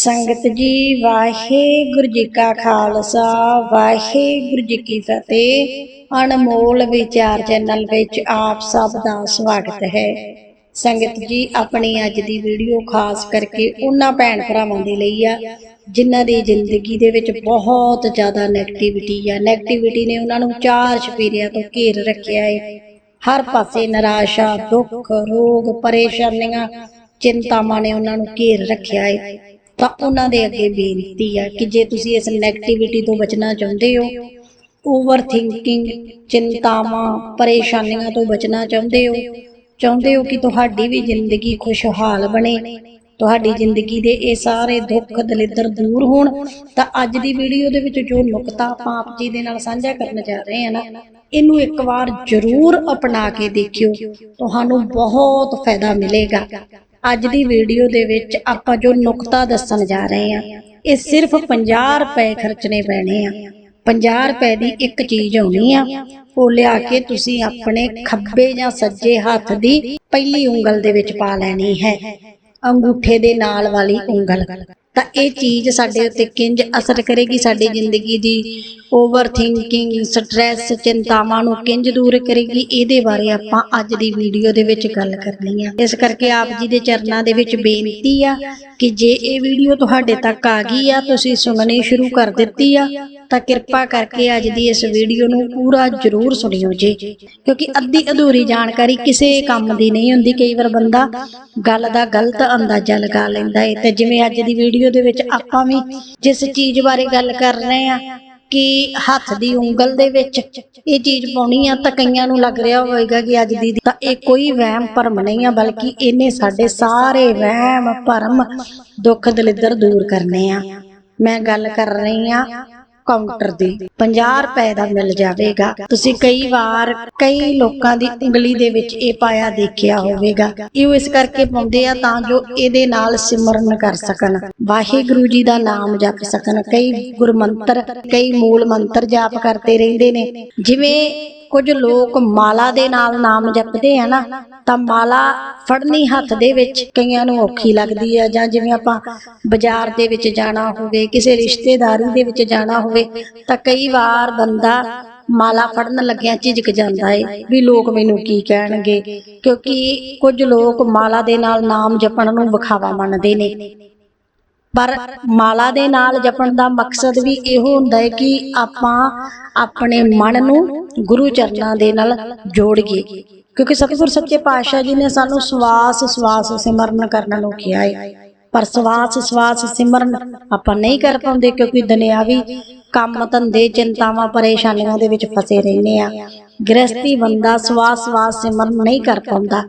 ਸੰਗਤ ਜੀ, ਵਾਹਿਗੁਰੂ ਜੀ ਕਾ ਖਾਲਸਾ, ਵਾਹਿਗੁਰੂ ਜੀ ਕੀ ਫਤਿਹ। ਅਨਮੋਲ ਵਿਚਾਰ ਚੈਨਲ ਵਿੱਚ ਆਪ ਸਭ ਦਾ ਸਵਾਗਤ ਹੈ। ਸੰਗਤ ਜੀ, ਆਪਣੀ ਅੱਜ ਦੀ ਵੀਡੀਓ ਖਾਸ ਕਰਕੇ ਉਹਨਾਂ ਭੈਣ ਭਰਾਵਾਂ ਦੇ ਲਈ ਆ, ਜਿਨ੍ਹਾਂ ਦੀ ਜ਼ਿੰਦਗੀ ਦੇ ਵਿੱਚ ਬਹੁਤ ਜ਼ਿਆਦਾ ਨੈਗੇਟਿਵਿਟੀ ਆ। ਨੈਗੇਟਿਵਿਟੀ ਨੇ ਉਹਨਾਂ ਨੂੰ ਚਾਰ ਛਪੀਰਿਆਂ ਤੋਂ ਘੇਰ ਰੱਖਿਆ ਹੈ ਹਰ ਪਾਸੇ ਨਿਰਾਸ਼ਾ, ਦੁੱਖ, ਰੋਗ, ਪਰੇਸ਼ਾਨੀਆਂ, ਚਿੰਤਾਵਾਂ ਨੇ ਉਹਨਾਂ ਨੂੰ ਘੇਰ ਰੱਖਿਆ ਹੈ ਤਾਂ ਉਹਨਾਂ ਦੇ ਅੱਗੇ ਬੇਨਤੀ ਆ ਕਿ ਜੇ ਤੁਸੀਂ ਇਸ ਨੈਗੇਟਿਵਿਟੀ ਤੋਂ ਬਚਣਾ ਚਾਹੁੰਦੇ ਹੋ ਓਵਰ ਥਿੰਕਿੰਗ ਚਿੰਤਾਵਾਂ, ਪਰੇਸ਼ਾਨੀਆਂ ਤੋਂ ਬਚਣਾ ਚਾਹੁੰਦੇ ਹੋ ਚਾਹੁੰਦੇ ਹੋ ਕਿ ਤੁਹਾਡੀ ਵੀ ਜ਼ਿੰਦਗੀ ਖੁਸ਼ਹਾਲ ਬਣੇ, ਤੁਹਾਡੀ ਜ਼ਿੰਦਗੀ ਦੇ ਇਹ ਸਾਰੇ ਦੁੱਖ ਦਲਿੱਦਰ ਦੂਰ ਹੋਣ, ਤਾਂ ਅੱਜ ਦੀ ਵੀਡੀਓ ਦੇ ਵਿੱਚ ਜੋ ਨੁਕਤਾ ਆਪਾਂ ਆਪ ਜੀ ਦੇ ਨਾਲ ਸਾਂਝਾ ਕਰਨ ਜਾ ਰਹੇ ਹਾਂ ਨਾ, ਇਹਨੂੰ ਇੱਕ ਵਾਰ ਜ਼ਰੂਰ ਅਪਣਾ ਕੇ ਦੇਖਿਓ, ਤੁਹਾਨੂੰ ਬਹੁਤ ਫਾਇਦਾ ਮਿਲੇਗਾ। ਅੱਜ ਦੀ ਵੀਡੀਓ ਦੇ ਵਿੱਚ ਆਪਾਂ ਜੋ ਨੁਕਤਾ ਦੱਸਣ ਜਾ ਰਹੇ ਹਾਂ, ਇਹ ਸਿਰਫ 50 ਰੁਪਏ ਖਰਚਣੇ ਪੈਣੇ ਆ। 50 ਰੁਪਏ ਦੀ ਇੱਕ ਚੀਜ਼ ਆਉਣੀ ਆ, ਉਹ ਲਿਆ ਕੇ ਤੁਸੀਂ ਆਪਣੇ ਖੱਬੇ ਜਾਂ ਸੱਜੇ ਹੱਥ ਦੀ ਪਹਿਲੀ ਉਂਗਲ ਦੇ ਵਿੱਚ ਪਾ ਲੈਣੀ ਹੈ, ਅੰਗੂਠੇ ਦੇ ਨਾਲ ਵਾਲੀ ਉਂਗਲ। ਤਾਂ ਇਹ ਚੀਜ਼ ਸਾਡੇ ਉੱਤੇ ਕਿੰਜ ਅਸਰ ਕਰੇਗੀ ਸਾਡੀ ਜ਼ਿੰਦਗੀ ਦੀ? ਓਵਰ ਥਿੰਕਿੰਗ ਸਟ੍ਰੈਸ ਚਿੰਤਾਵਾਂ ਨੂੰ ਕਿੰਜ ਦੂਰ ਕਰੇਗੀ? ਇਹਦੇ ਬਾਰੇ ਆਪਾਂ ਅੱਜ ਦੀ ਵੀਡੀਓ ਦੇ ਵਿੱਚ ਗੱਲ ਕਰਨੀ ਆ। ਇਸ ਕਰਕੇ ਆਪ ਜੀ ਦੇ ਚਰਨਾਂ ਦੇ ਵਿੱਚ ਬੇਨਤੀ ਆ ਕਿ ਜੇ ਇਹ ਵੀਡੀਓ ਤੁਹਾਡੇ ਤੱਕ ਆ ਗਈ ਆ, ਤੁਸੀਂ ਸੁਣਨੀ ਸ਼ੁਰੂ ਕਰ ਦਿੱਤੀ ਆ। ਤਾਂ ਕਿਰਪਾ ਕਰਕੇ ਅੱਜ ਦੀ ਇਸ ਵੀਡੀਓ ਨੂੰ ਪੂਰਾ ਜ਼ਰੂਰ ਸੁਣਿਓ ਜੀ, ਕਿਉਂਕਿ ਅੱਧੀ ਅਧੂਰੀ ਜਾਣਕਾਰੀ ਕਿਸੇ ਕੰਮ ਦੀ ਨਹੀਂ ਹੁੰਦੀ, ਕਈ ਵਾਰ ਬੰਦਾ ਗੱਲ ਦਾ ਗਲਤ ਅੰਦਾਜ਼ਾ ਲਗਾ ਲੈਂਦਾ ਹੈ ਤੇ ਜਿਵੇਂ ਅੱਜ ਦੀ ਵੀਡੀਓ ਦੇ ਵਿੱਚ ਆਪਾਂ ਵੀ ਜਿਸ ਚੀਜ਼ ਬਾਰੇ ਗੱਲ ਕਰ ਰਹੇ ਆ ਕਿ ਹੱਥ ਦੀ ਉਂਗਲ ਦੇ ਵਿੱਚ ਇਹ ਚੀਜ਼ ਪਾਉਣੀ ਆ ਤਾਂ ਕਈਆਂ ਨੂੰ ਲੱਗ ਰਿਹਾ ਹੋਵੇਗਾ ਕਿ ਅੱਜ ਦੀ ਤਾਂ ਇਹ ਕੋਈ ਵਹਿਮ ਭਰਮ ਨਹੀਂ ਆ, ਬਲਕਿ ਇਹਨੇ ਸਾਡੇ ਸਾਰੇ ਵਹਿਮ ਭਰਮ ਦੁੱਖ ਦਲਿੱਦਰ ਦੂਰ ਕਰਨੇ ਆ। ਮੈਂ ਗੱਲ ਕਰ ਰਹੀ ਆ ਕਾਊਂਟਰ ਦੀ 50 ਰੁਪਏ ਦਾ ਮਿਲ ਜਾਵੇਗਾ। ਤੁਸੀਂ ਕਈ ਵਾਰ ਕਈ ਲੋਕਾਂ ਦੀ ਉਂਗਲੀ ਦੇ ਵਿੱਚ ਇਹ ਪਾਇਆ ਦੇਖਿਆ ਹੋਵੇਗਾ। ਇਹ ਇਸ ਕਰਕੇ ਪਾਉਂਦੇ ਆ ਤਾਂ ਜੋ ਇਹਦੇ ਨਾਲ ਸਿਮਰਨ ਕਰ ਸਕਣ। ਵਾਹਿਗੁਰੂ ਜੀ ਦਾ ਨਾਮ ਜਪ ਸਕਣ। ਕਈ ਗੁਰਮੰਤਰ, ਕਈ ਮੂਲ ਮੰਤਰ ਜਾਪ ਕਰਦੇ ਰਹਿੰਦੇ ਨੇ। ਜਿਵੇਂ ਕੁਝ ਲੋਕ ਮਾਲਾ ਦੇ ਨਾਲ ਨਾਮ ਜਪਦੇ ਆ ਨਾ, ਤਾਂ ਮਾਲਾ ਫੜਨੀ ਹੱਥ ਦੇ ਵਿੱਚ ਕਈਆਂ ਨੂੰ ਔਖੀ ਲੱਗਦੀ ਆ, ਜਾਂ ਜਿਵੇਂ ਆਪਾਂ ਬਾਜ਼ਾਰ ਦੇ ਵਿੱਚ ਜਾਣਾ ਹੋਵੇ, ਕਿਸੇ ਰਿਸ਼ਤੇਦਾਰੀ ਦੇ ਵਿੱਚ ਜਾਣਾ ਹੋਵੇ, ਤਾਂ ਕਈ ਵਾਰ ਬੰਦਾ ਮਾਲਾ ਫੜਨ ਲੱਗਿਆ ਝਿਜਕ ਜਾਂਦਾ ਏ, ਵੀ ਲੋਕ ਮੈਨੂੰ ਕੀ ਕਹਿਣਗੇ? ਕਿਉਂਕਿ ਕੁਝ ਲੋਕ ਮਾਲਾ ਦੇ ਨਾਲ ਨਾਮ ਜਪਣ ਨੂੰ ਵਿਖਾਵਾ ਮੰਨਦੇ ਨੇ। ਪਰ ਮਾਲਾ ਦੇ ਨਾਲ ਜਪਣ ਦਾ ਮਕਸਦ ਵੀ ਇਹੋ ਹੁੰਦਾ ਹੈ ਕਿ ਆਪਾਂ ਆਪਣੇ ਮਨ ਨੂੰ ਗੁਰੂ ਚਰਨਾਂ ਦੇ ਨਾਲ ਜੋੜੀਏ ਕਿਉਂਕਿ ਸਤਿਗੁਰ ਸੱਚੇ ਪਾਤਸ਼ਾਹ ਜੀ ਨੇ ਸਾਨੂੰ ਸਵਾਸ ਸਵਾਸ ਸਿਮਰਨ ਕਰਨ ਨੂੰ ਕਿਹਾ ਹੈ। ਪਰ ਸਵਾਸ ਸਵਾਸ ਸਿਮਰਨ ਆਪਾਂ ਨਹੀਂ ਕਰ ਪਾਉਂਦੇ ਕਿਉਂਕਿ ਦੁਨਿਆਵੀ ਕੰਮ ਧੰਦੇ, ਚਿੰਤਾਵਾਂ, ਪਰੇਸ਼ਾਨੀਆਂ ਦੇ ਵਿੱਚ ਫਸੇ ਰਹਿੰਦੇ ਆ। ਗ੍ਰਸਤੀ ਬੰਦਾ ਸਵਾਸ ਸਵਾਸ ਸਿਮਰਨ ਨਹੀਂ ਕਰ ਪਾਉਂਦਾ।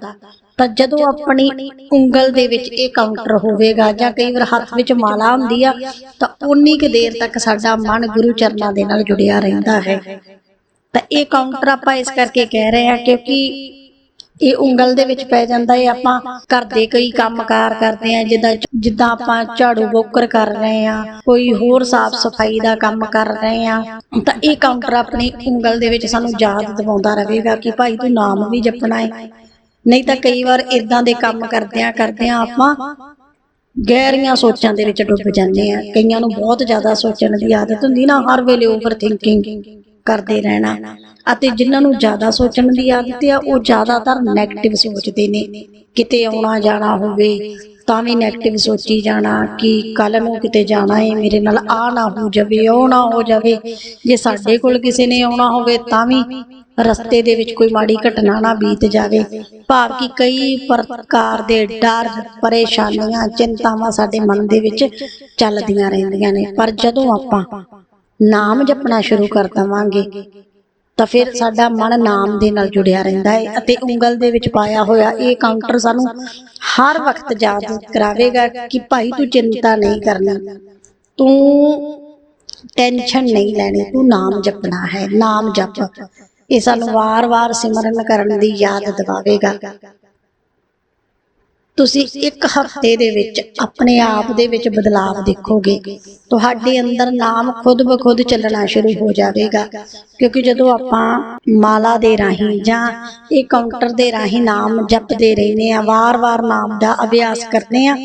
ਤਾਂ ਜਦੋਂ ਆਪਣੀ ਉਂਗਲ ਦੇ ਵਿੱਚ ਇਹ ਕਾਊਂਟਰ ਹੋਵੇਗਾ ਜਾਂ ਕਈ ਵਾਰ ਹੱਥ ਵਿੱਚ ਮਾਲਾ ਹੁੰਦੀ ਆ ਤਾਂ ਉਨੀ ਕੁ ਦੇਰ ਤੱਕ ਸਾਡਾ ਮਨ ਗੁਰੂ ਚਰਨਾਂ ਦੇ ਨਾਲ ਜੁੜਿਆ ਰਹਿੰਦਾ ਹੈ। ਤਾਂ ਇਹ ਕਾਊਂਟਰ ਆਪਾਂ ਇਸ ਕਰਕੇ ਕਹਿ ਰਹੇ ਹਾਂ ਕਿਉਂਕਿ ਇਹ ਉਂਗਲ ਦੇ ਵਿੱਚ ਪੈ ਜਾਂਦਾ ਹੈ। ਆਪਾਂ ਘਰ ਦੇ ਕਈ ਕੰਮਕਾਰ ਕਰਦੇ ਆ ਜਿੱਦਾਂ ਜਿੱਦਾਂ ਆਪਾਂ ਝਾੜੂ ਬੋਕਰ ਕਰ ਰਹੇ ਆ ਕੋਈ ਹੋਰ ਸਾਫ਼ ਸਫ਼ਾਈ ਦਾ ਕੰਮ ਕਰ ਰਹੇ ਆ ਤਾਂ ਇਹ ਕਾਊਂਟਰ ਆਪਣੀ ਉਂਗਲ ਦੇ ਵਿੱਚ ਸਾਨੂੰ ਯਾਦ ਦਿਵਾਉਂਦਾ ਰਹੇਗਾ ਕਿ ਭਾਈ ਤੂੰ ਨਾਮ ਵੀ ਜਪਣਾ ਹੈ। ਨਹੀਂ ਤਾਂ ਕਈ ਵਾਰ ਇਦਾਂ ਦੇ ਕੰਮ ਕਰਦਿਆਂ ਕਰਦਿਆਂ ਆਪਾਂ ਗਹਿਰੀਆਂ ਸੋਚਾਂ ਦੇ ਵਿੱਚ ਡੁੱਬ ਜਾਂਦੇ ਆ ਕਈਆਂ ਨੂੰ ਬਹੁਤ ਜ਼ਿਆਦਾ ਸੋਚਣ ਦੀ ਆਦਤ ਹੁੰਦੀ ਨਾ, ਹਰ ਵੇਲੇ ਓਵਰ ਥਿੰਕਿੰਗ ਕਰਦੇ ਰਹਿਣਾ। ਅਤੇ ਜਿਨ੍ਹਾਂ ਨੂੰ ਜ਼ਿਆਦਾ ਸੋਚਣ ਦੀ ਆਦਤ ਆ, ਉਹ ਜ਼ਿਆਦਾਤਰ 네ਗੇਟਿਵ ਸੋਚਦੇ ਨੇ। ਕਿਤੇ ਆਉਣਾ ਜਾਣਾ ਹੋਵੇ, ਤਾਂ ਵੀ 네ਗੇਟਿਵ ਸੋਚੀ ਜਾਣਾ ਕਿ ਕੱਲ ਨੂੰ ਕਿਤੇ ਜਾਣਾ ਏ, ਮੇਰੇ ਨਾਲ ਆ ਨਾ ਹੋ ਜਾਵੇ, ਉਹ ਨਾ ਹੋ ਜਾਵੇ। ਜੇ ਸਾਡੇ ਕੋਲ ਕਿਸੇ ਨੇ ਆਉਣਾ ਹੋਵੇ, ਤਾਂ ਵੀ ਰਸਤੇ ਦੇ ਵਿੱਚ ਕੋਈ ਮਾੜੀ ਘਟਨਾ ਨਾ ਬੀਤ ਜਾਵੇ। ਭਾਵ ਕਿ ਕਈ ਪ੍ਰਕਾਰ ਦੇ ਡਰ, ਪਰੇਸ਼ਾਨੀਆਂ, ਚਿੰਤਾਵਾਂ ਸਾਡੇ ਮਨ ਦੇ ਵਿੱਚ ਚੱਲਦੀਆਂ ਰਹਿੰਦੀਆਂ ਨੇ। ਪਰ ਜਦੋਂ ਆਪਾਂ ਨਾਮ ਜਪਣਾ ਸ਼ੁਰੂ ਕਰ ਦਵਾਂਗੇ, ਤਾਂ ਫਿਰ ਸਾਡਾ ਮਨ ਨਾਮ ਦੇ ਨਾਲ ਜੁੜਿਆ ਰਹਿੰਦਾ ਹੈ ਅਤੇ ਉਂਗਲ ਦੇ ਵਿੱਚ ਪਾਇਆ ਹੋਇਆ ਇਹ ਕਾਊਂਟਰ ਸਾਨੂੰ ਹਰ ਵਕਤ ਯਾਦ ਕਰਾਵੇਗਾ ਕਿ ਭਾਈ ਤੂੰ ਚਿੰਤਾ ਨਹੀਂ ਕਰਨੀ, ਤੂੰ ਟੈਨਸ਼ਨ ਨਹੀਂ ਲੈਣੀ, ਤੂੰ ਨਾਮ ਜਪਣਾ ਹੈ, ਨਾਮ ਜਪ। ਇਹ ਸਾਨੂੰ ਵਾਰ-ਵਾਰ ਸਿਮਰਨ ਕਰਨ ਦੀ ਯਾਦ ਦਿਵਾਵੇਗਾ। ਤੁਸੀਂ ਇੱਕ ਹਫ਼ਤੇ ਦੇ ਵਿੱਚ ਆਪਣੇ ਆਪ ਦੇ ਵਿੱਚ ਬਦਲਾਅ ਦੇਖੋਗੇ। ਤੁਹਾਡੇ ਅੰਦਰ ਨਾਮ ਖੁਦ ਬਖੁਦ ਚੱਲਣਾ ਸ਼ੁਰੂ ਹੋ ਜਾਵੇਗਾ। ਕਿਉਂਕਿ ਜਦੋਂ ਆਪਾਂ ਮਾਲਾ ਦੇ ਰਾਹੀਂ ਜਾਂ ਇਹ ਕਾਊਂਟਰ ਦੇ ਰਾਹੀਂ ਨਾਮ ਜਪਦੇ ਰਹਿੰਦੇ ਆ ਵਾਰ-ਵਾਰ ਨਾਮ ਦਾ ਅਭਿਆਸ ਕਰਦੇ ਆ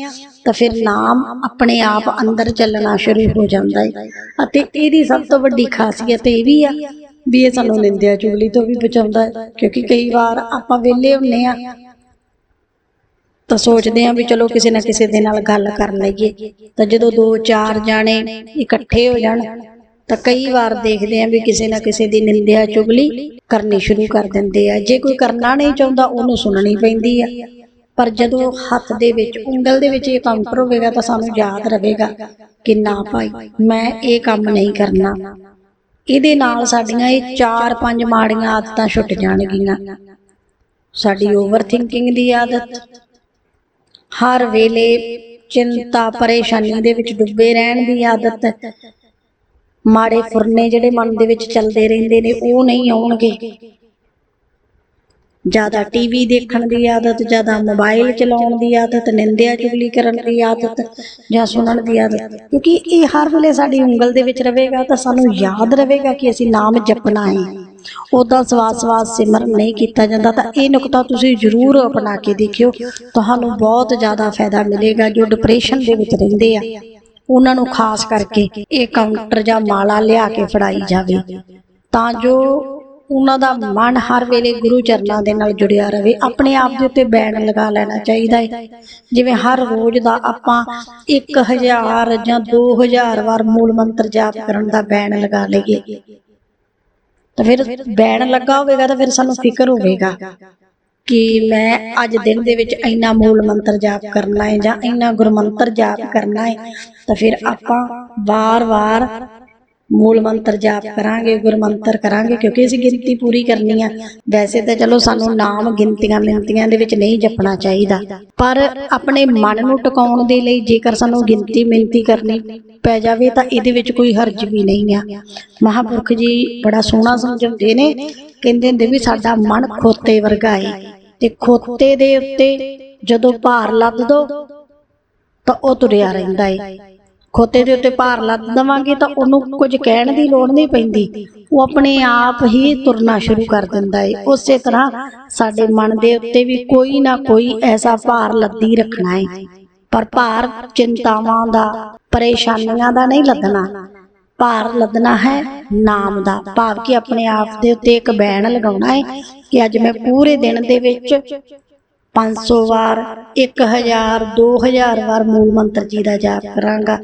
ਤਾਂ ਫਿਰ ਨਾਮ ਆਪਣੇ ਆਪ ਅੰਦਰ ਚੱਲਣਾ ਸ਼ੁਰੂ ਹੋ ਜਾਂਦਾ ਹੈ। ਅਤੇ ਇਹਦੀ ਸਭ ਤੋਂ ਵੱਡੀ ਖਾਸੀਅਤ ਇਹ ਵੀ ਆ ਵੀ ਇਹ ਸਾਨੂੰ ਨਿੰਦਿਆ ਚੁਗਲੀ ਤੋਂ ਵੀ ਬਚਾਉਂਦਾ ਹੈ, ਕਿਉਂਕਿ ਕਈ ਵਾਰ ਆਪਾਂ ਵਿਹਲੇ ਹੁੰਨੇ ਆ ਤਾਂ ਸੋਚਦੇ ਆ ਵੀ ਚਲੋ ਕਿਸੇ ਨਾ ਕਿਸੇ ਦੇ ਨਾਲ ਗੱਲ ਕਰ ਲਈਏ। ਤਾਂ ਜਦੋਂ ਦੋ ਚਾਰ ਜਾਣੇ ਇਕੱਠੇ ਹੋ ਜਾਣ, ਤਾਂ ਕਈ ਵਾਰ ਦੇਖਦੇ ਆ ਵੀ ਕਿਸੇ ਨਾ ਕਿਸੇ ਦੀ ਨਿੰਦਿਆ ਚੁਗਲੀ ਕਰਨੀ ਸ਼ੁਰੂ ਕਰ ਦਿੰਦੇ ਆ। ਜੇ ਕੋਈ ਕਰਨਾ ਨਹੀਂ ਚਾਹੁੰਦਾ, ਉਹਨੂੰ ਸੁਣਨੀ ਪੈਂਦੀ ਆ। ਪਰ ਜਦੋਂ ਹੱਥ ਦੇ ਵਿੱਚ, ਉਂਗਲ ਦੇ ਵਿੱਚ ਇਹ ਕਾਊਂਟਰ ਹੋਵੇਗਾ ਤਾਂ ਸਾਨੂੰ ਯਾਦ ਰਹੇਗਾ ਕਿ ਨਾ ਭਾਈ, ਮੈਂ ਇਹ ਕੰਮ ਨਹੀਂ ਕਰਨਾ। ਇਹਦੇ ਨਾਲ ਸਾਡੀਆਂ ਇਹ ਚਾਰ ਪੰਜ ਮਾੜੀਆਂ ਆਦਤਾਂ ਛੁੱਟ ਜਾਣਗੀਆਂ। ਸਾਡੀ ਓਵਰ ਥਿੰਕਿੰਗ ਦੀ ਆਦਤ। ਹਰ ਵੇਲੇ ਚਿੰਤਾ ਪਰੇਸ਼ਾਨੀ ਦੇ ਵਿੱਚ ਡੁੱਬੇ ਰਹਿਣ ਦੀ ਆਦਤ। ਮਾੜੇ ਫੁਰਨੇ ਜਿਹੜੇ ਮਨ ਦੇ ਵਿੱਚ ਚੱਲਦੇ ਰਹਿੰਦੇ ਨੇ, ਉਹ ਨਹੀਂ ਆਉਣਗੇ। ਜ਼ਿਆਦਾ ਟੀਵੀ ਦੇਖਣ ਦੀ ਆਦਤ, ਜ਼ਿਆਦਾ ਮੋਬਾਈਲ ਚਲਾਉਣ ਦੀ ਆਦਤ, ਨਿੰਦਿਆ ਚੁਗਲੀ ਕਰਨ ਦੀ ਆਦਤ ਜਾਂ ਸੁਣਨ ਦੀ ਆਦਤ। ਕਿਉਂਕਿ ਇਹ ਹਰ ਵੇਲੇ ਸਾਡੀ ਉਂਗਲ ਦੇ ਵਿੱਚ ਰਹੇਗਾ ਤਾਂ ਸਾਨੂੰ ਯਾਦ ਰਹੇਗਾ ਕਿ ਅਸੀਂ ਨਾਮ ਜਪਣਾ ਹੈ। ਉਦਾਂ ਸਵਾਸ ਸਵਾਸ ਸਿਮਰਨ ਨਹੀਂ ਕੀਤਾ ਜਾਂਦਾ ਤਾਂ ਇਹ ਨੁਕਤਾ ਤੁਸੀਂ ਜ਼ਰੂਰ ਅਪਣਾ ਕੇ ਦੇਖਿਓ। ਤੁਹਾਨੂੰ ਬਹੁਤ ਜ਼ਿਆਦਾ ਫਾਇਦਾ ਮਿਲੇਗਾ ਜੋ ਡਿਪਰੈਸ਼ਨ ਦੇ ਵਿੱਚ ਰਹਿੰਦੇ ਆ। ਉਹਨਾਂ ਨੂੰ ਖਾਸ ਕਰਕੇ ਇਹ ਕਾਊਂਟਰ ਜਾਂ ਮਾਲਾ ਲਿਆ ਕੇ ਫੜਾਈ ਜਾਵੇ। ਤਾਂ ਜੋ ਉਹਨਾਂ ਦਾ ਮਨ ਹਰ ਵੇਲੇ ਗੁਰੂ ਚਰਨਾਂ ਦੇ ਨਾਲ ਜੁੜਿਆ ਰਵੇ ਆਪਣੇ ਆਪ ਦੇ ਉੱਤੇ ਬੈਨ ਲਗਾ ਲੈਣਾ ਚਾਹੀਦਾ ਹੈ ਜਿਵੇਂ ਹਰ ਰੋਜ਼ ਦਾ ਆਪਾਂ 1000 ਜਾਂ 2000 ਵਾਰ ਮੂਲ ਮੰਤਰ ਜਾਪ ਕਰਨ ਦਾ ਬੈਨ ਲਗਾ ਲਈਏ। ਤਾਂ ਫਿਰ ਬੈਨ ਲੱਗਾ ਹੋਵੇਗਾ ਤਾਂ ਫਿਰ ਸਾਨੂੰ ਫਿਕਰ ਹੋਵੇਗਾ ਕਿ ਮੈਂ ਅੱਜ ਦਿਨ ਦੇ ਵਿੱਚ ਇੰਨਾ ਮੂਲ ਮੰਤਰ ਜਾਪ ਕਰਨਾ ਹੈ ਜਾਂ ਇੰਨਾ ਗੁਰਮੰਤਰ ਜਾਪ ਕਰਨਾ ਹੈ ਤਾਂ ਫਿਰ ਆਪਾਂ ਵਾਰ-ਵਾਰ ਮੂਲ ਮੰਤਰ ਜਾਪ ਕਰਾਂਗੇ ਗੁਰਮੰਤਰ ਕਰਾਂਗੇ ਕਿਉਂਕਿ ਅਸੀਂ ਗਿਣਤੀ ਪੂਰੀ ਕਰਨੀ ਆ। ਵੈਸੇ ਤਾਂ ਚਲੋ ਸਾਨੂੰ ਨਾਮ ਗਿਣਤੀਆਂ ਮਿੰਤੀਆਂ ਦੇ ਵਿੱਚ ਨਹੀਂ ਜਪਣਾ ਚਾਹੀਦਾ। ਪਰ ਆਪਣੇ ਮਨ ਨੂੰ ਟਿਕਾਉਣ ਦੇ ਲਈ ਜੇਕਰ ਸਾਨੂੰ ਗਿਣਤੀ ਮਿੰਤੀ ਕਰਨੀ ਪੈ ਜਾਵੇ ਤਾਂ ਇਹਦੇ ਵਿੱਚ ਕੋਈ ਹਰਜ ਵੀ ਨਹੀਂ ਆ। ਮਹਾਪੁਰਖ ਜੀ ਬੜਾ ਸੋਹਣਾ ਸਮਝਾਉਂਦੇ ਨੇ ਕਹਿੰਦੇ ਹੁੰਦੇ ਵੀ ਸਾਡਾ ਮਨ ਖੋਤੇ ਵਰਗਾ ਹੈ ਤੇ ਖੋਤੇ ਦੇ ਉੱਤੇ ਜਦੋਂ ਭਾਰ ਲੱਦ ਦੋ ਤਾਂ ਉਹ ਤੁਰਿਆ ਰਹਿੰਦਾ ਹੈ ਖੋਤੇ ਦੇ ਉੱਤੇ ਭਾਰ ਲੱਦ ਦਵਾਂਗੇ ਤਾਂ ਉਹਨੂੰ ਕੁਝ ਕਹਿਣ ਦੀ ਲੋੜ ਨਹੀਂ ਪੈਂਦੀ। ਉਹ ਆਪਣੇ ਆਪ ਹੀ ਤੁਰਨਾ ਸ਼ੁਰੂ ਕਰ ਦਿੰਦਾ ਹੈ ਉਸੇ ਤਰ੍ਹਾਂ ਸਾਡੇ ਮਨ ਦੇ ਉੱਤੇ ਵੀ ਕੋਈ ਨਾ ਕੋਈ ਐਸਾ ਭਾਰ ਲੱਦੀ ਰੱਖਣਾ ਹੈ ਪਰ ਭਾਰ ਚਿੰਤਾਵਾਂ ਦਾ, ਪਰੇਸ਼ਾਨੀਆਂ ਦਾ ਨਹੀਂ ਲੱਦਣਾ। ਭਾਰ ਲੱਦਣਾ ਹੈ ਨਾਮ ਦਾ। ਭਾਵ ਕਿ ਆਪਣੇ ਆਪ ਦੇ ਉੱਤੇ ਇੱਕ ਬੈਣ ਲਗਾਉਣਾ ਹੈ ਕਿ ਅੱਜ ਮੈਂ ਪੂਰੇ ਦਿਨ ਦੇ ਵਿੱਚ 500 ਵਾਰ 1000 2000 ਵਾਰ ਮੂਲ ਮੰਤਰ ਜੀ ਦਾ ਜਾਪ ਕਰਾਂਗਾ।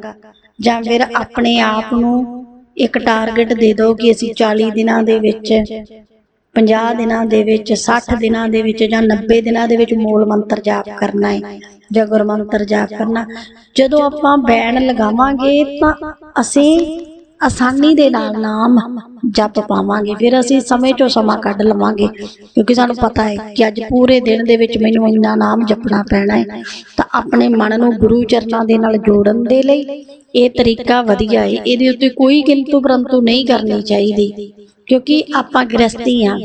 ਜਾਂ ਫਿਰ ਆਪਣੇ ਆਪ ਨੂੰ ਇੱਕ ਟਾਰਗੇਟ ਦੇ ਦਿਓ ਕਿ ਅਸੀਂ 40 ਦਿਨਾਂ ਦੇ ਵਿੱਚ 50 ਦਿਨਾਂ ਦੇ ਵਿੱਚ 60 ਦਿਨਾਂ ਦੇ ਵਿੱਚ ਜਾਂ 90 ਦਿਨਾਂ ਦੇ ਵਿੱਚ ਮੂਲ ਮੰਤਰ ਜਾਪ ਕਰਨਾ ਹੈ ਜਾਂ ਗੁਰਮੰਤਰ ਜਾਪ ਕਰਨਾ। ਜਦੋਂ ਆਪਾਂ ਬੈਣ ਲਗਾਵਾਂਗੇ ਤਾਂ ਅਸੀਂ ਆਸਾਨੀ ਦੇ ਨਾਲ ਨਾਮ ਜਪ ਪਾਵਾਂਗੇ। ਫਿਰ ਅਸੀਂ ਸਮੇਂ ਚੋਂ ਸਮਾਂ ਕੱਢ ਲਵਾਂਗੇ। ਕਿਉਂਕਿ ਸਾਨੂੰ ਪਤਾ ਹੈ ਕਿ ਅੱਜ ਪੂਰੇ ਦਿਨ ਦੇ ਵਿੱਚ ਮੈਨੂੰ ਇੰਨਾ ਨਾਮ ਜਪਣਾ ਪੈਣਾ ਹੈ। ਤਾਂ ਆਪਣੇ ਮਨ ਨੂੰ ਗੁਰੂ ਚਰਨਾਂ ਦੇ ਨਾਲ ਜੋੜਨ ਦੇ ਲਈ ਇਹ ਤਰੀਕਾ ਵਧੀਆ ਹੈ। ਇਹਦੇ ਉੱਤੇ ਕੋਈ ਕਿੰਤੂ ਪਰੰਤੂ ਨਹੀਂ ਕਰਨੀ ਚਾਹੀਦੀ। ਕਿਉਂਕਿ ਆਪਾਂ ਗ੍ਰਸਤੀ ਆ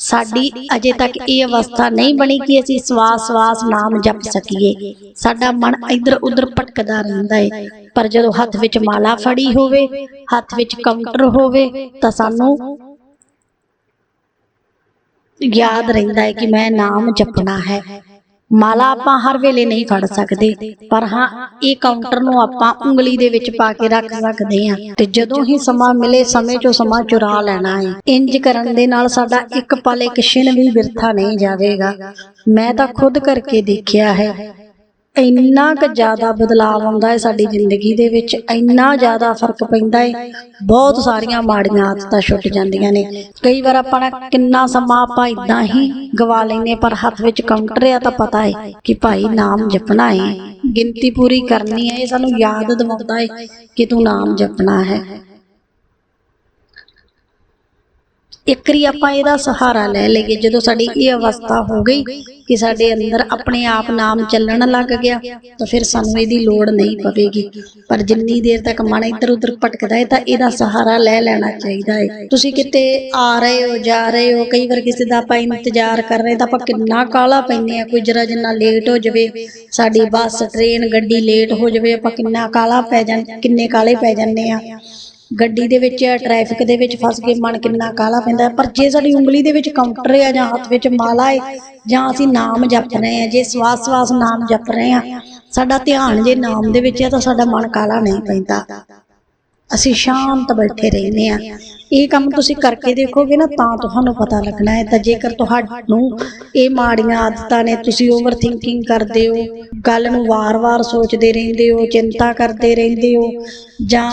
ਸਾਡੀ ਅਜੇ ਤੱਕ ਇਹ ਅਵਸਥਾ ਨਹੀਂ ਬਣੀ ਕਿ ਅਸੀਂ ਸਵਾਸ ਸਵਾਸ ਨਾਮ ਜਪ ਸਕੀਏ। ਸਾਡਾ ਮਨ ਇੱਧਰ ਉੱਧਰ ਭਟਕਦਾ ਰਹਿੰਦਾ ਹੈ ਪਰ ਜਦੋਂ ਹੱਥ ਵਿੱਚ ਮਾਲਾ ਫੜੀ ਹੋਵੇ ਹੱਥ ਵਿੱਚ ਕਾਊਂਟਰ ਹੋਵੇ ਤਾਂ ਸਾਨੂੰ ਯਾਦ ਰਹਿੰਦਾ ਹੈ ਕਿ ਮੈਂ ਨਾਮ ਜਪਣਾ ਹੈ। ਮਾਲਾ ਆਪਾਂ ਹਰ ਵੇਲੇ ਨਹੀਂ ਫੜ ਸਕਦੇ, ਪਰ ਹਾਂ, ਇਹ ਕਾਊਂਟਰ ਨੂੰ ਆਪਾਂ ਉਂਗਲੀ ਦੇ ਵਿੱਚ ਪਾ ਕੇ ਰੱਖ ਸਕਦੇ ਹਾਂ। ਤੇ ਜਦੋਂ ਹੀ ਸਮਾਂ ਮਿਲੇ, ਸਮੇਂ ਚੋਂ ਸਮਾਂ ਚੁਰਾ ਲੈਣਾ ਹੈ। ਇੰਜ ਕਰਨ ਦੇ ਨਾਲ ਸਾਡਾ ਇੱਕ ਪਲ, ਇੱਕ ਛਿਣ ਵੀ ਬਿਰਥਾ ਨਹੀਂ ਜਾਵੇਗਾ। ਮੈਂ ਤਾਂ ਖੁਦ ਕਰਕੇ ਦੇਖਿਆ ਹੈ ਇੰਨਾ ਕੁ ਜ਼ਿਆਦਾ ਬਦਲਾਅ ਆਉਂਦਾ ਹੈ ਸਾਡੀ ਜ਼ਿੰਦਗੀ ਦੇ ਵਿੱਚ, ਇੰਨਾ ਜ਼ਿਆਦਾ ਫ਼ਰਕ ਪੈਂਦਾ ਹੈ। ਬਹੁਤ ਸਾਰੀਆਂ ਮਾੜੀਆਂ ਆਦਤਾਂ ਛੁੱਟ ਜਾਂਦੀਆਂ ਨੇ। ਕਈ ਵਾਰ ਆਪਾਂ ਨਾ ਕਿੰਨਾ ਸਮਾਂ ਆਪਾਂ ਇਦਾਂ ਹੀ ਗਵਾ ਲੈਨੇ ਪਰ ਹੱਥ ਵਿੱਚ ਕਾਊਂਟਰ ਆ ਤਾਂ ਪਤਾ ਹੈ ਕਿ ਭਾਈ ਨਾਮ ਜਪਣਾ ਹੈ। ਗਿਣਤੀ ਪੂਰੀ ਕਰਨੀ ਹੈ, ਇਹ ਸਾਨੂੰ ਯਾਦ ਦਿਵਾਉਂਦਾ ਹੈ ਕਿ ਤੂੰ ਨਾਮ ਜਪਣਾ ਹੈ। ਇੱਕਰੀ ਆਪਾਂ ਇਹਦਾ ਸਹਾਰਾ ਲੈ ਲਈਏ। ਜਦੋਂ ਸਾਡੀ ਇਹ ਅਵਸਥਾ ਹੋ ਗਈ ਕਿ ਸਾਡੇ ਅੰਦਰ ਆਪਣੇ ਆਪ ਨਾਮ ਚੱਲਣ ਲੱਗ ਗਿਆ, ਤਾਂ ਫਿਰ ਸਾਨੂੰ ਇਹਦੀ ਲੋੜ ਨਹੀਂ ਪਵੇਗੀ। ਪਰ ਜਿੰਨੀ ਦੇਰ ਤੱਕ ਮਨ ਇੱਧਰ ਉੱਧਰ ਭਟਕਦਾ ਹੈ, ਤਾਂ ਇਹਦਾ ਸਹਾਰਾ ਲੈ ਲੈਣਾ ਚਾਹੀਦਾ ਹੈ। ਤੁਸੀਂ ਕਿਤੇ ਆ ਰਹੇ ਹੋ, ਜਾ ਰਹੇ ਹੋ, ਕਈ ਵਾਰ ਕਿਸੇ ਦਾ ਆਪਾਂ ਇੰਤਜ਼ਾਰ ਕਰ ਰਹੇ ਤਾਂ ਆਪਾਂ ਕਿੰਨਾ ਕਾਲਾ ਪੈਂਦੇ ਆ ਕੋਈ ਜਰਾ ਜਿੰਨਾ ਲੇਟ ਹੋ ਜਾਵੇ, ਸਾਡੀ ਬੱਸ ਟ੍ਰੇਨ ਗੱਡੀ ਲੇਟ ਹੋ ਜਾਵੇ, ਆਪਾਂ ਕਿੰਨਾ ਕਾਲਾ ਪੈ ਜਾਂ, ਕਿੰਨੇ ਕਾਲੇ ਪੈ ਜਾਂਦੇ ਆ ਗੱਡੀ ਦੇ ਵਿੱਚ ਟ੍ਰੈਫਿਕ ਦੇ ਵਿੱਚ ਫਸ ਕੇ ਮਨ ਕਿੰਨਾ ਕਾਲਾ ਪੈਂਦਾ ਪਰ ਜੇ ਸਾਡੀ ਉਂਗਲੀ ਦੇ ਵਿੱਚ ਕਾਊਂਟਰ ਹੈ ਜਾਂ ਹੱਥ ਵਿੱਚ ਮਾਲਾ ਹੈ ਜਾਂ ਅਸੀਂ ਨਾਮ ਜਪ ਰਹੇ ਹਾਂ, ਜੇ ਸਵਾਸ ਸਵਾਸ ਨਾਮ ਜਪ ਰਹੇ ਹਾਂ, ਸਾਡਾ ਧਿਆਨ ਜੇ ਨਾਮ ਦੇ ਵਿੱਚ ਹੈ ਤਾਂ ਸਾਡਾ ਮਨ ਕਾਲਾ ਨਹੀਂ ਪੈਂਦਾ। ਅਸੀਂ ਸ਼ਾਂਤ ਬੈਠੇ ਰਹਿੰਦੇ ਆ ਇਹ ਕੰਮ ਤੁਸੀਂ ਕਰਕੇ ਦੇਖੋਗੇ ਨਾ, ਤਾਂ ਤੁਹਾਨੂੰ ਪਤਾ ਲੱਗਣਾ ਹੈ। ਤਾਂ ਜੇਕਰ ਤੁਹਾਨੂੰ ਇਹ ਮਾੜੀਆਂ ਆਦਤਾਂ ਨੇ, ਤੁਸੀਂ ਓਵਰ ਥਿੰਕਿੰਗ ਕਰਦੇ ਹੋ, ਗੱਲ ਨੂੰ ਵਾਰ-ਵਾਰ ਸੋਚਦੇ ਰਹਿੰਦੇ ਹੋ, ਚਿੰਤਾ ਕਰਦੇ ਰਹਿੰਦੇ ਹੋ, ਜਾਂ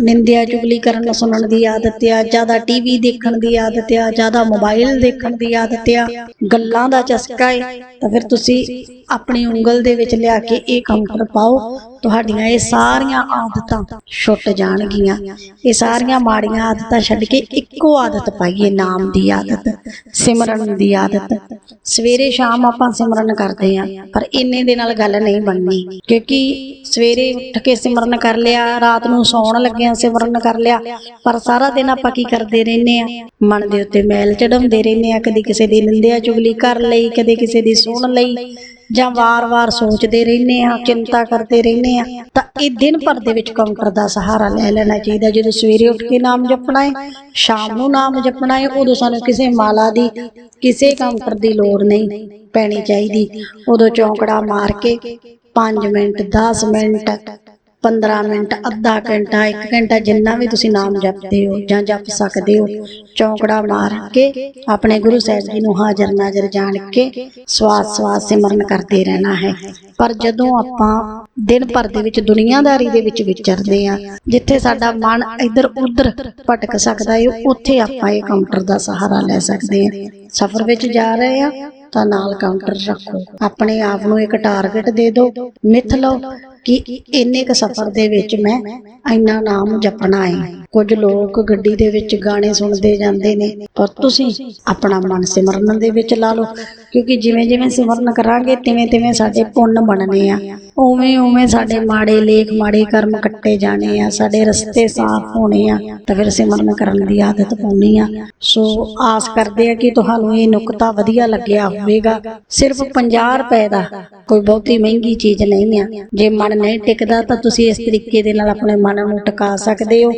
ਨਿੰਦਿਆ ਚੁਗਲੀ ਕਰਨ ਸੁਣਨ ਦੀ ਆਦਤ ਆ ਜ਼ਿਆਦਾ ਟੀਵੀ ਦੇਖਣ ਦੀ ਆਦਤ ਆ ਜ਼ਿਆਦਾ ਮੋਬਾਈਲ ਦੇਖਣ ਦੀ ਆਦਤ ਆ, ਗੱਲਾਂ ਦਾ ਚਸਕਾ ਹੈ ਤਾਂ ਫਿਰ ਤੁਸੀਂ ਆਪਣੀ ਉਂਗਲ ਦੇ ਵਿੱਚ ਲਿਆ ਕੇ ਇਹ ਕਾਊਂਟਰ ਪਾਓ। ਤੁਹਾਡੀਆਂ ਇਹ ਸਾਰੀਆਂ ਆਦਤਾਂ ਛੁੱਟ ਜਾਣਗੀਆਂ। ਇਹ ਸਾਰੀਆਂ ਮਾੜੀਆਂ ਆਦਤਾਂ ਛੱਡ ਕੇ ਇੱਕੋ ਆਦਤ ਪਾਈਏ ਨਾਮ ਦੀ ਆਦਤ, ਸਿਮਰਨ ਦੀ ਆਦਤ। ਸਵੇਰੇ ਸ਼ਾਮ ਆਪਾਂ ਸਿਮਰਨ ਕਰਦੇ ਆਂ ਪਰ ਇੰਨੇ ਦੇ ਨਾਲ ਗੱਲ ਨਹੀਂ ਬਣਨੀ, ਕਿਉਂਕਿ ਸਵੇਰੇ ਉੱਠ ਕੇ ਸਿਮਰਨ ਕਰ ਲਿਆ, ਰਾਤ ਨੂੰ ਸੌਣ ਲੱਗਿਆ ਸਿਮਰਨ ਕਰ ਲਿਆ, ਪਰ ਸਾਰਾ ਦਿਨ ਆਪਾਂ ਕੀ ਕਰਦੇ ਰਹਿੰਦੇ ਆ ਮਨ ਦੇ ਉੱਤੇ ਮੈਲ ਚੜਾਉਂਦੇ ਰਹਿੰਦੇ ਆ ਕਦੇ ਕਿਸੇ ਦੀ ਨਿੰਦਿਆ ਚੁਗਲੀ ਕਰ ਲਈ, ਕਦੇ ਕਿਸੇ ਦੀ ਸੁਣ ਲਈ ਜਾਂ ਵਾਰ-ਵਾਰ ਸੋਚਦੇ ਰਹਿੰਦੇ ਆ ਚਿੰਤਾ ਕਰਦੇ ਰਹਿੰਦੇ ਆ ਤਾਂ ਇਹ ਦਿਨ ਭਰ ਦੇ ਵਿੱਚ ਕਾਊਂਟਰ ਦਾ ਸਹਾਰਾ ਲੈ ਲੈਣਾ ਚਾਹੀਦਾ। ਜਦੋਂ ਸਵੇਰੇ ਉੱਠ ਕੇ ਨਾਮ ਜਪਣਾ ਹੈ, ਸ਼ਾਮ ਨੂੰ ਨਾਮ ਜਪਣਾ ਹੈ, ਉਦੋਂ ਸਾਨੂੰ ਕਿਸੇ ਮਾਲਾ ਦੀ, ਕਿਸੇ ਕਾਊਂਟਰ ਦੀ ਲੋੜ ਨਹੀਂ ਪੈਣੀ ਚਾਹੀਦੀ। ਉਦੋਂ ਚੌਂਕੜਾ ਮਾਰ ਕੇ 5 ਮਿੰਟ 10 ਮਿੰਟ 15 ਮਿੰਟ, ਅੱਧਾ ਘੰਟਾ 1 ਘੰਟਾ ਜਿੰਨਾ ਵੀ ਤੁਸੀਂ ਨਾਮ ਜਪਦੇ ਹੋ ਜਾਂ ਜਪ ਸਕਦੇ ਹੋ, ਚੌਂਕੜਾ ਮਾਰ ਕੇ ਆਪਣੇ ਗੁਰੂ ਸਾਹਿਬ ਜੀ ਨੂੰ ਹਾਜ਼ਰ ਨਾਜ਼ਰ ਜਾਣ ਕੇ ਸਵਾਸ ਸਵਾਸ ਸਿਮਰਨ ਕਰਦੇ ਰਹਿਣਾ ਹੈ। ਪਰ ਜਦੋਂ ਆਪਾਂ ਦਿਨ ਭਰ ਦੇ ਵਿੱਚ ਦੁਨੀਆਦਾਰੀ ਦੇ ਵਿੱਚ ਵਿਚਰਦੇ ਆ ਜਿੱਥੇ ਸਾਡਾ ਮਨ ਇੱਧਰ ਉੱਧਰ ਭਟਕ ਸਕਦਾ ਹੈ ਉੱਥੇ ਆਪਾਂ ਇਹ ਕਾਊਂਟਰ ਦਾ ਸਹਾਰਾ ਲੈ ਸਕਦੇ ਹਾਂ। ਸਫ਼ਰ ਵਿੱਚ ਜਾ ਰਹੇ ਆ ਤਾਂ ਨਾਲ ਕਾਊਂਟਰ ਰੱਖੋ। ਆਪਣੇ ਆਪ ਨੂੰ ਇੱਕ ਟਾਰਗੇਟ ਦੇ ਦਿਓ, ਮਿੱਥ ਲਓ ਕਿ ਇੰਨੇ ਕ ਸਫ਼ਰ ਦੇ ਵਿੱਚ ਮੈਂ ਇੰਨਾ ਨਾਮ ਜਪਣਾ ਹੈ। ਕੁਝ ਲੋਕ ਗੱਡੀ ਦੇ ਵਿੱਚ ਗਾਣੇ ਸੁਣਦੇ ਜਾਂਦੇ ਨੇ। ਪਰ ਤੁਸੀਂ ਆਪਣਾ ਮਨ ਸਿਮਰਨ ਦੇ ਵਿੱਚ ਲਾ ਲਓ। ਕਿਉਂਕਿ ਜਿਵੇਂ ਜਿਵੇਂ ਸਿਮਰਨ ਕਰਾਂਗੇ, ਤਿਵੇਂ ਤਿਵੇਂ ਸਾਡੇ ਪੁੰਨ ਬਣਨੇ ਆ। ਉਵੇਂ ਉਵੇਂ ਸਾਡੇ ਮਾੜੇ ਲੇਖ, ਮਾੜੇ ਕਰਮ ਕੱਟੇ ਜਾਣੇ ਆ। ਸਾਡੇ ਰਸਤੇ ਸਾਫ਼ ਹੋਣੇ ਆ। ਤਾਂ ਫਿਰ ਸਿਮਰਨ ਕਰਨ ਦੀ ਆਦਤ ਪਾਉਣੀ ਆ। ਸੋ ਆਸ ਕਰਦੇ ਆ ਕਿ ਤੁਹਾਨੂੰ ਇਹ ਨੁਕਤਾ ਵਧੀਆ ਲੱਗਿਆ ਹੋਵੇਗਾ। ਸਿਰਫ 50 ਰੁਪਏ ਦਾ ਕੋਈ ਬਹੁਤੀ ਮਹਿੰਗੀ ਚੀਜ਼ ਨਹੀਂ ਆ। ਜੇ ਮਨ ਨਹੀਂ ਟਿਕਦਾ ਤਾਂ ਤੁਸੀਂ ਇਸ ਤਰੀਕੇ ਦੇ ਨਾਲ ਆਪਣੇ ਮਨ ਨੂੰ ਟਿਕਾ ਸਕਦੇ ਹੋ।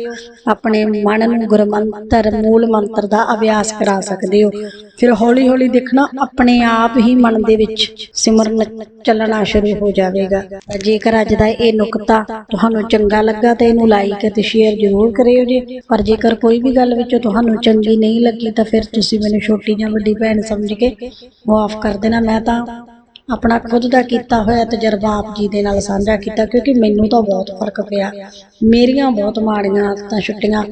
ਆਪਣੇ ਮਨ ਨੂੰ ਗੁਰਮੰਤਰ, ਮੂਲ ਮੰਤਰ ਦਾ ਅਭਿਆਸ ਕਰਾ ਸਕਦੇ ਹੋ। ਫਿਰ ਹੌਲੀ ਹੌਲੀ ਦੇਖਣਾ, ਆਪਣੇ ਆਪ ਹੀ ਮਨ ਦੇ ਵਿੱਚ ਸਿਮਰਨ ਚੱਲਣਾ ਸ਼ੁਰੂ ਹੋ ਜਾਵੇਗਾ। ਜੇਕਰ ਅੱਜ ਦਾ ਇਹ ਨੁਕਤਾ ਤੁਹਾਨੂੰ ਚੰਗਾ ਲੱਗਾ ਤਾਂ ਇਹਨੂੰ ਲਾਈਕ ਅਤੇ ਸ਼ੇਅਰ ਜ਼ਰੂਰ ਕਰਿਓ ਜੀ। ਪਰ ਜੇਕਰ ਕੋਈ ਵੀ ਗੱਲ ਵਿੱਚੋਂ ਤੁਹਾਨੂੰ ਚੰਗੀ ਨਹੀਂ ਲੱਗੀ ਤਾਂ ਫਿਰ ਤੁਸੀਂ ਮੈਨੂੰ ਛੋਟੀ ਜਾਂ ਵੱਡੀ ਭੈਣ ਸਮਝ ਕੇ ਮਾਫ ਕਰ ਦੇਣਾ। ਮੈਂ ਤਾਂ ਆਪਣਾ ਖੁਦ ਦਾ ਕੀਤਾ ਹੋਇਆ ਤਜਰਬਾ ਆਪ ਜੀ ਦੇ ਨਾਲ ਸਾਂਝਾ ਕੀਤਾ, ਕਿਉਂਕਿ ਮੈਨੂੰ ਤਾਂ ਬਹੁਤ ਫ਼ਰਕ ਪਿਆ। ਮੇਰੀਆਂ ਬਹੁਤ ਮਾੜੀਆਂ ਆਦਤਾਂ ਛੁੱਟੀਆਂ।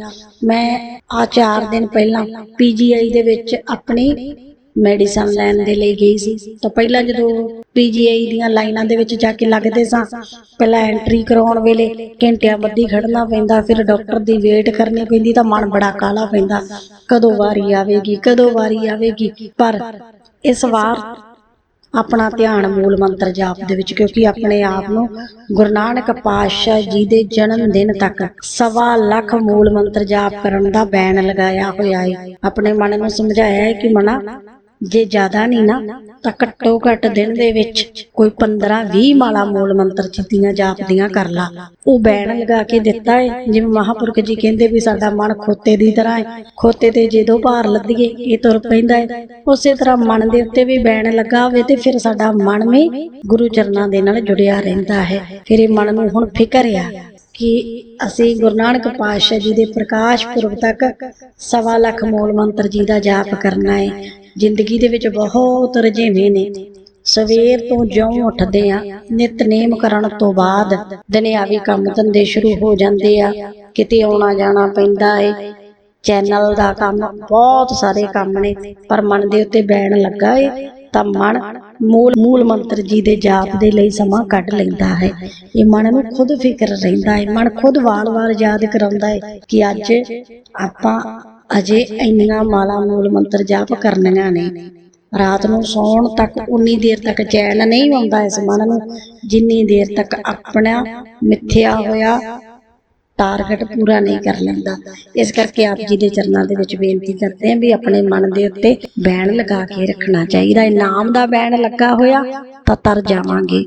ਮੈਂ ਆ 4 ਦਿਨ ਪਹਿਲਾਂ ਪੀਜੀਆਈ ਦੇ ਵਿੱਚ ਆਪਣੀ ਮੈਡੀਸਨ ਲੈਣ ਦੇ ਲਈ ਗਈ ਸੀ। ਤਾਂ ਪਹਿਲਾਂ ਜਦੋਂ ਪੀਜੀਆਈ ਦੀਆਂ ਲਾਈਨਾਂ ਦੇ ਵਿੱਚ ਜਾ ਕੇ ਲੱਗਦੇ ਸਾਂ, ਪਹਿਲਾਂ ਐਂਟਰੀ ਕਰਾਉਣ ਵੇਲੇ ਘੰਟਿਆਂ ਬੱਧੀ ਖੜਨਾ ਪੈਂਦਾ, ਫਿਰ ਡਾਕਟਰ ਦੀ ਵੇਟ ਕਰਨੀ ਪੈਂਦੀ, ਤਾਂ ਮਨ ਬੜਾ ਕਾਲਾ ਪੈਂਦਾ। ਕਦੋਂ ਵਾਰੀ ਆਵੇਗੀ, ਕਦੋਂ ਵਾਰੀ ਆਵੇਗੀ? ਪਰ ਇਸ ਵਾਰ ਆਪਣਾ ਧਿਆਨ ਮੂਲ ਮੰਤਰ ਜਾਪ ਦੇ ਵਿੱਚ, ਕਿਉਂਕਿ ਆਪਣੇ ਆਪ ਨੂੰ ਗੁਰੂ ਨਾਨਕ ਪਾਤਸ਼ਾਹ ਜੀ ਦੇ ਜਨਮ ਦਿਨ ਤੱਕ ਸਵਾ ਲੱਖ ਮੂਲ ਮੰਤਰ ਜਾਪ ਕਰਨ ਦਾ ਬੈਨ ਲਗਾਇਆ ਹੋਇਆ ਹੈ। ਆਪਣੇ ਮਨ ਨੂੰ ਸਮਝਾਇਆ ਹੈ ਕਿ ਮਨਾ ਜੇ ਜ਼ਿਆਦਾ ਨਹੀਂ ਨਾ, ਤਾਂ ਘੱਟੋ ਘੱਟ ਦਿਨ ਦੇ ਵਿੱਚ ਕੋਈ 15 20 ਮਾਲਾ ਮੂਲ ਮੰਤਰ ਜਿੱਤੀਆਂ ਜਾਪਦੀਆਂ ਕਰ ਲਾ। ਉਹ ਬੈਨ ਲਗਾ ਕੇ ਦਿੱਤਾ ਹੈ ਜਿਵੇਂ ਮਹਾਪੁਰਖ ਜੀ ਕਹਿੰਦੇ ਵੀ ਸਾਡਾ ਮਨ ਖੋਤੇ ਦੀ ਤਰ੍ਹਾਂ ਹੈ ਖੋਤੇ ਤੇ ਜਦੋਂ ਭਾਰ ਲੱਦੀਏ, ਇਹ ਤੁਰ ਪੈਂਦਾ ਹੈ ਉਸੇ ਤਰ੍ਹਾਂ ਮਨ ਦੇ ਉੱਤੇ ਵੀ ਬੈਨ ਲੱਗਾ ਹੋਵੇ ਤੇ ਫਿਰ ਸਾਡਾ ਮਨ ਵੀ ਗੁਰੂ ਚਰਨਾਂ ਦੇ ਨਾਲ ਜੁੜਿਆ ਰਹਿੰਦਾ ਹੈ। ਫਿਰ ਇਹ ਮਨ ਨੂੰ ਹੁਣ ਫਿਕਰ ਆ ਕਿ ਅਸੀਂ ਗੁਰੂ ਨਾਨਕ ਪਾਤਸ਼ਾਹ ਜੀ ਦੇ ਪ੍ਰਕਾਸ਼ ਪੁਰਬ ਤੱਕ ਸਵਾ ਲੱਖ ਮੂਲ ਮੰਤਰ ਜੀ ਦਾ ਜਾਪ ਕਰਨਾ ਹੈ ਜ਼ਿੰਦਗੀ ਦੇ ਵਿੱਚ ਬਹੁਤ ਰਜੇਵੇਂ ਨੇ। ਸਵੇਰ ਤੋਂ ਜਿਉਂ ਉੱਠਦੇ ਆ, ਨਿਤਨੇਮ ਕਰਨ ਤੋਂ ਬਾਅਦ ਦੁਨਿਆਵੀ ਕੰਮ ਧੰਦੇ ਸ਼ੁਰੂ ਹੋ ਜਾਂਦੇ ਆ। ਕਿਤੇ ਆਉਣਾ ਜਾਣਾ ਪੈਂਦਾ ਏ। ਚੈਨਲ ਦਾ ਕੰਮ ਬਹੁਤ ਸਾਰੇ ਕੰਮ ਨੇ, ਪਰ ਮਨ ਦੇ ਉੱਤੇ ਬੈਣ ਲੱਗਾ ਏ, ਤਾਂ ਮਨ ਮੂਲ ਮੂਲ ਮੰਤਰ ਜੀ ਦੇ ਜਾਪ ਦੇ ਲਈ ਸਮਾਂ ਕੱਢ ਲੈਂਦਾ ਹੈ। ਇਹ ਮਨ ਨੂੰ ਖੁਦ ਫਿਕਰ ਰਹਿੰਦਾ ਹੈ ਮਨ ਖੁਦ ਵਾਰ-ਵਾਰ ਯਾਦ ਕਰਾਉਂਦਾ ਹੈ ਕਿ ਅੱਜ ਆਪਾਂ ਅਜੇ ਇੰਨੀਆਂ ਮਾਲਾ ਮੂਲ ਮੰਤਰ ਜਾਪ ਕਰਨੀਆਂ ਨੇ। ਰਾਤ ਨੂੰ ਸੌਣ ਤੱਕ ਉਨੀ ਦੇਰ ਤੱਕ ਚੈਨ ਨਹੀਂ ਆਉਂਦਾ ਇਸ ਮਨ ਨੂੰ। ਜਿੰਨੀ ਦੇਰ ਤੱਕ ਆਪਣਾ ਮਿੱਥਿਆ ਹੋਇਆ ਟਾਰਗੇਟ ਪੂਰਾ ਨਹੀਂ ਕਰ ਲੈਂਦਾ। ਇਸ ਕਰਕੇ ਆਪ ਜੀ ਦੇ ਚਰਨਾਂ ਦੇ ਵਿੱਚ ਬੇਨਤੀ ਕਰਦੇ ਹਾਂ ਵੀ ਆਪਣੇ ਮਨ ਦੇ ਉੱਤੇ ਬੈਣ ਲਗਾ ਕੇ ਰੱਖਣਾ ਚਾਹੀਦਾ। ਇਨਾਮ ਦਾ ਬੈਣ ਲੱਗਾ ਹੋਇਆ ਤਾਂ ਤਰ ਜਾਵਾਂਗੇ।